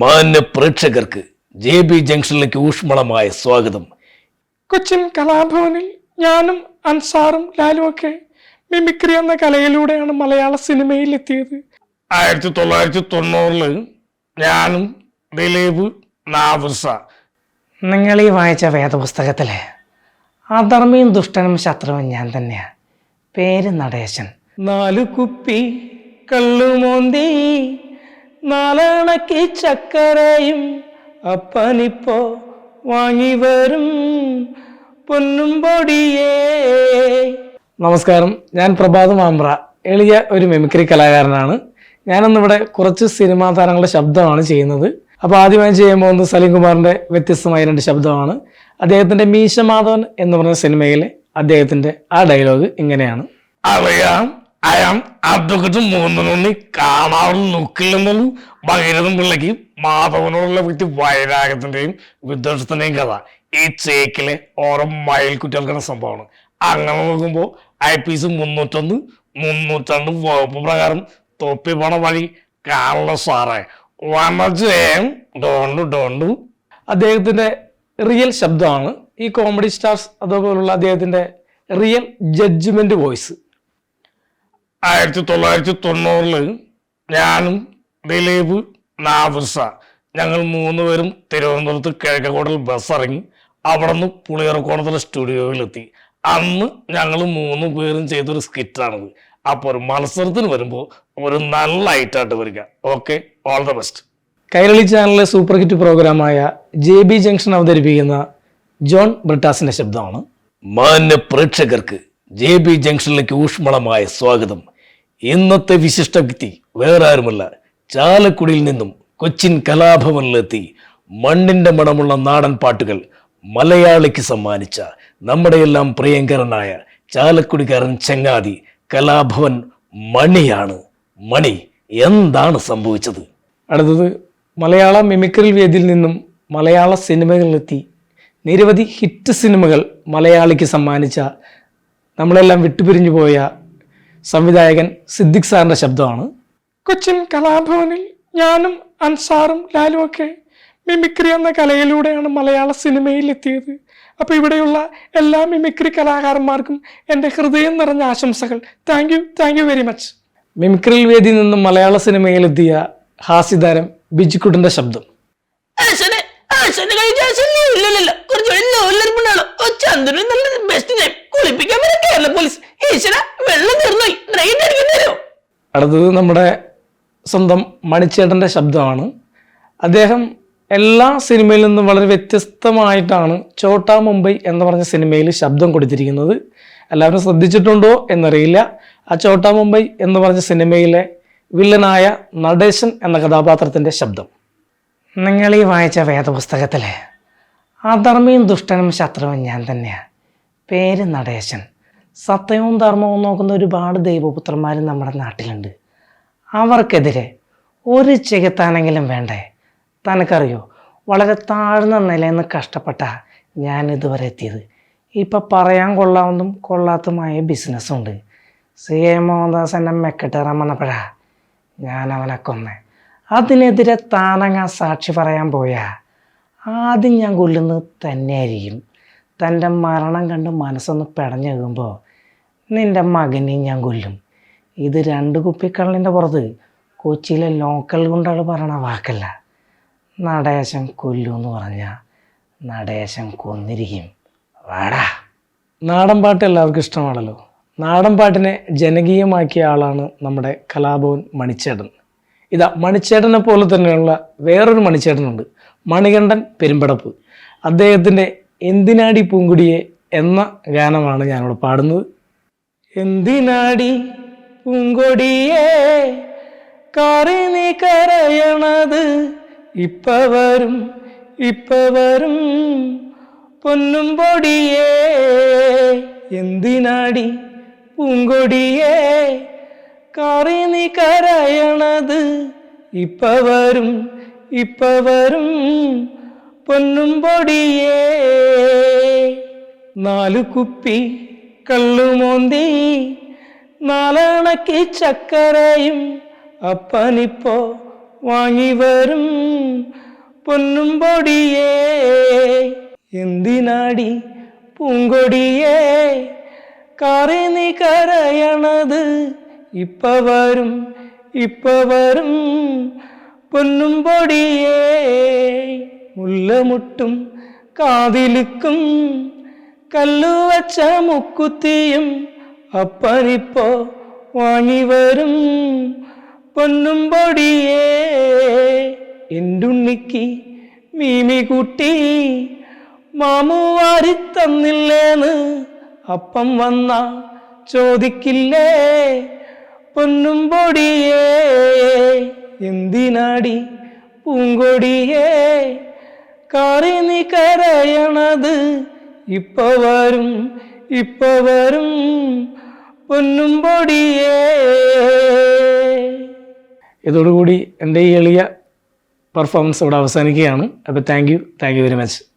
മാന്യ പ്രേക്ഷകർക്ക് J B ജംഗ്ഷനിലേക്ക് ഊഷ്മളമായ സ്വാഗതം. കൊച്ചിൻ കലാഭവനിൽ ഞാനും അൻസാറും ലാലും ഒക്കെ മിമിക്രി എന്ന കലയിലൂടെയാണ് മലയാള സിനിമയിൽ എത്തിയത് ആയിരത്തി തൊള്ളായിരത്തി തൊണ്ണൂറിൽ ഞാനും ദിലീപ് നാവുസ. നിങ്ങൾ ഈ വായിച്ച വേദപുസ്തകത്തിലെ അധർമ്മിയും ദുഷ്ടനും ശത്രുവും ഞാൻ തന്നെയാ. പേര് നടേശൻ. നാലു കുപ്പി കള്ളുമോന്തി നാലണക്കി ചക്കരയും അപ്പനിപ്പോ വാങ്ങി വരും പൊന്നും പൊടിയേ. നമസ്കാരം. ഞാൻ പ്രഭാത് മാമ്പ്ര എളിയ ഒരു മെമിക്രി കലാകാരനാണ്. ഞാനിന്നിവിടെ കുറച്ച് സിനിമാ താരങ്ങളുടെ ശബ്ദമാണ് ചെയ്യുന്നത്. അപ്പോൾ ആദ്യമായി ചെയ്യാൻ പോകുന്നത് സലീം കുമാറിന്റെ വ്യത്യസ്തമായ രണ്ട് ശബ്ദമാണ്. അദ്ദേഹത്തിന്റെ മീശമാധവൻ എന്ന് പറഞ്ഞ സിനിമയിലെ അദ്ദേഹത്തിന്റെ ആ ഡയലോഗ് ഇങ്ങനെയാണ്. അറിയാം. അയാം അതൊക്കെ മൂന്നിനൊന്നി കാണാറും നോക്കില്ലെന്നുള്ളൂ ഭഗീരഥൻ പിള്ളയ്ക്ക് മാധവനോടുള്ള വ്യക്തി വൈരാഗത്തിന്റെയും വിദ്വേഷത്തിന്റെയും കഥ. ഈ ചേക്കിലെ ഓരോ മയിൽ കുറ്റികൾക്കുന്ന സംഭവമാണ്. അങ്ങനെ നോക്കുമ്പോൾ ഐ പി സി മുന്നൂറ്റൊന്ന് മുന്നൂറ്റണ്ട് വകുപ്പ് പ്രകാരം തൊപ്പി പോണ വഴി കാണുള്ള സാറേ. വനജയം ഡോണ്ടു ഡോണ്ടു. അദ്ദേഹത്തിന്റെ റിയൽ ശബ്ദമാണ്. ഈ കോമഡി സ്റ്റാർസ് അതുപോലുള്ള അദ്ദേഹത്തിന്റെ റിയൽ ജഡ്ജ്മെന്റ് വോയിസ് ആയിരത്തി തൊള്ളായിരത്തി തൊണ്ണൂറിൽ ഞാനും ദിലീപ് നാവിസ ഞങ്ങൾ മൂന്ന് പേരും തിരുവനന്തപുരത്ത് കിഴക്കക്കോട്ടിൽ ബസ് ഇറങ്ങി അവിടെ നിന്ന് പുളിയറക്കോണത്തിലെ സ്റ്റുഡിയോയിലെത്തി. അന്ന് ഞങ്ങൾ മൂന്ന് പേരും ചെയ്തൊരു സ്കിറ്റാണിത്. അപ്പോൾ ഒരു മത്സരത്തിന് വരുമ്പോൾ ഒരു നല്ല ഐറ്റായിട്ട് വരിക. Okay all the best. Kairali ചാനലിലെ സൂപ്പർ ഹിറ്റ് പ്രോഗ്രാമായ ജെ ബി ജംഗ്ഷൻ അവതരിപ്പിക്കുന്ന ജോൺ ബ്രിട്ടാസിന്റെ ശബ്ദമാണ്. മാന്യ പ്രേക്ഷകർക്ക് ജെ ബി ജംഗ്ഷനിലേക്ക് ഊഷ്മളമായ സ്വാഗതം. ഇന്നത്തെ വിശിഷ്ട വ്യക്തി വേറെ ആരുമല്ല. ചാലക്കുടിയിൽ നിന്നും കൊച്ചിൻ കലാഭവനിലെത്തി മണ്ണിന്റെ മണമുള്ള നാടൻ പാട്ടുകൾ മലയാളിക്ക് സമ്മാനിച്ച നമ്മുടെയെല്ലാം പ്രിയങ്കരനായ ചാലക്കുടിക്കാരൻ ചങ്ങാതി കലാഭവൻ മണിയാണ്. മണി എന്താണ് സംഭവിച്ചത്? അടുത്തത് മലയാള മിമിക്രി വേദിയിൽ നിന്നും മലയാള സിനിമകളിലെത്തി നിരവധി ഹിറ്റ് സിനിമകൾ മലയാളിക്ക് സമ്മാനിച്ച നമ്മളെല്ലാം വിട്ടുപിരിഞ്ഞു പോയ സംവിധായകൻ സിദ്ദിഖ് സാറിന്റെ ശബ്ദമാണ്. കൊച്ചിൻ കലാഭവനിൽ ഞാനും അൻസാറും ലാലും ഒക്കെ മിമിക്രി എന്ന കലയിലൂടെയാണ് മലയാള സിനിമയിൽ എത്തിയത്. അപ്പോൾ ഇവിടെയുള്ള എല്ലാ മിമിക്രി കലാകാരന്മാർക്കും എന്റെ ഹൃദയം നിറഞ്ഞ ആശംസകൾ. Thank you thank you very much mimicry വേദി നിന്നും മലയാള സിനിമയിലെത്തിയ ഹാസ്യതാരം ബിജിക്കുട്ടിന്റെ ശബ്ദം. ആശാനെ അടുത്തത് നമ്മുടെ സ്വന്തം മണിച്ചേട്ടന്റെ ശബ്ദമാണ്. അദ്ദേഹം എല്ലാ സിനിമയിൽ നിന്നും വളരെ വ്യത്യസ്തമായിട്ടാണ് ചോട്ടാ മുംബൈ എന്ന് പറഞ്ഞ സിനിമയിൽ ശബ്ദം കൊടുത്തിരിക്കുന്നത്. എല്ലാവരും ശ്രദ്ധിച്ചിട്ടുണ്ടോ എന്നറിയില്ല. ആ ചോട്ടാ മുംബൈ എന്ന് പറഞ്ഞ സിനിമയിലെ വില്ലനായ നടേശൻ എന്ന കഥാപാത്രത്തിന്റെ ശബ്ദം. നിങ്ങൾ ഈ വായിച്ച വേദപുസ്തകത്തിലെ അധർമ്മിയും ദുഷ്ടനും ശത്രുവും ഞാൻ തന്നെയാണ് പേര് നടേശൻ. സത്യവും ധർമ്മവും നോക്കുന്ന ഒരുപാട് ദൈവപുത്രന്മാർ നമ്മുടെ നാട്ടിലുണ്ട്. അവർക്കെതിരെ ഒരു ചെകുത്താനെങ്കിലും വേണ്ടേ? തനക്കറിയോ? വളരെ താഴ്ന്ന നിലയിൽ നിന്ന് കഷ്ടപ്പെട്ട ഞാൻ ഇതുവരെ എത്തിയത്. ഇപ്പം പറയാൻ കൊള്ളാവുന്നതും കൊള്ളാത്തതുമായ ബിസിനസ്സുണ്ട്. സി എ മോഹൻദാസ് എന്നെ മെക്കെട്ടേറാൻ വന്നപ്പോഴാ ഞാൻ അവനെ കൊന്നേ. അതിനെതിരെ താനങ്ങ സാക്ഷി പറയാൻ പോയാ ആദ്യം ഞാൻ കൊല്ലുന്നത് തന്നെയായിരിക്കും. തന്റെ മരണം കണ്ട് മനസ്സൊന്ന് പിടഞ്ഞെകുമ്പോൾ നിന്റെ മകനെയും ഞാൻ കൊല്ലും. ഇത് രണ്ട് കുപ്പിക്കള്ളിന്റെ പുറത്ത് കൊച്ചിയിലെ ലോക്കൽ ഗുണ്ടകൾ പറയണ വാക്കല്ല. നടേശൻ കൊല്ലു എന്ന് പറഞ്ഞാൽ നടേശൻ കൊന്നിരിക്കും. വാടാ. നാടൻ പാട്ട് എല്ലാവർക്കും ഇഷ്ടമാണല്ലോ. നാടൻ പാട്ടിനെ ജനകീയമാക്കിയ ആളാണ് നമ്മുടെ കലാഭവൻ മണിച്ചേട്ടൻ. ഇതാ മണിച്ചേട്ടനെ പോലെ തന്നെയുള്ള വേറൊരു മണിച്ചേട്ടനുണ്ട് മണികണ്ഠൻ പെരുമ്പടപ്പ്. അദ്ദേഹത്തിന്റെ എന്തിനാടി പൂങ്കുടിയെ എന്ന ഗാനമാണ് ഞാനിവിടെ പാടുന്നത്. എന്തിനാടി പൂങ്കൊടിയേ കാറി നീ കരയണത്? ഇപ്പ വരും ഇപ്പ വരും പൊന്നും പൊടിയേ. എന്തിനാടി പൂങ്കൊടിയേ കാറി നീ കരയണത്? ഇപ്പ വരും ഇപ്പ വരും പൊന്നും പൊടിയേ. നാലു കുപ്പി കള്ളുമോന്തി നാലണക്കി ചക്കരയും അപ്പനിപ്പോ വാങ്ങി വരും പൊന്നും പൊടിയേ. എന്തിനാടി പൂങ്കൊടിയേ? കാറി നീ കരയണത് ഇപ്പ വരും ഇപ്പ വരും പൊന്നും പൊടിയേ. മുല്ലമുട്ടും കാതിലിക്കും കല്ലുവച്ച മുക്കുത്തിയും അപ്പനിപ്പോ വാങ്ങി വരും പൊന്നും പൊടിയേ എന്റുണ്ണിക്ക് മീമി കൂട്ടി? മാമു വാരി തന്നില്ലേന്ന് അപ്പം വന്ന ചോദിക്കില്ലേ? പൊന്നും പൊടിയേ എന്തിനാടി പൂങ്കൊടിയേ? കാറി നീ കരയണത് ഇപ്പൊ വരും ഇപ്പൊ വരും പൊന്നും പൊടിയേ. ഇതോടുകൂടി എന്റെ ഈ എളിയ പെർഫോമൻസ് ഇവിടെ അവസാനിക്കുകയാണ്. അപ്പോൾ thank you thank you very much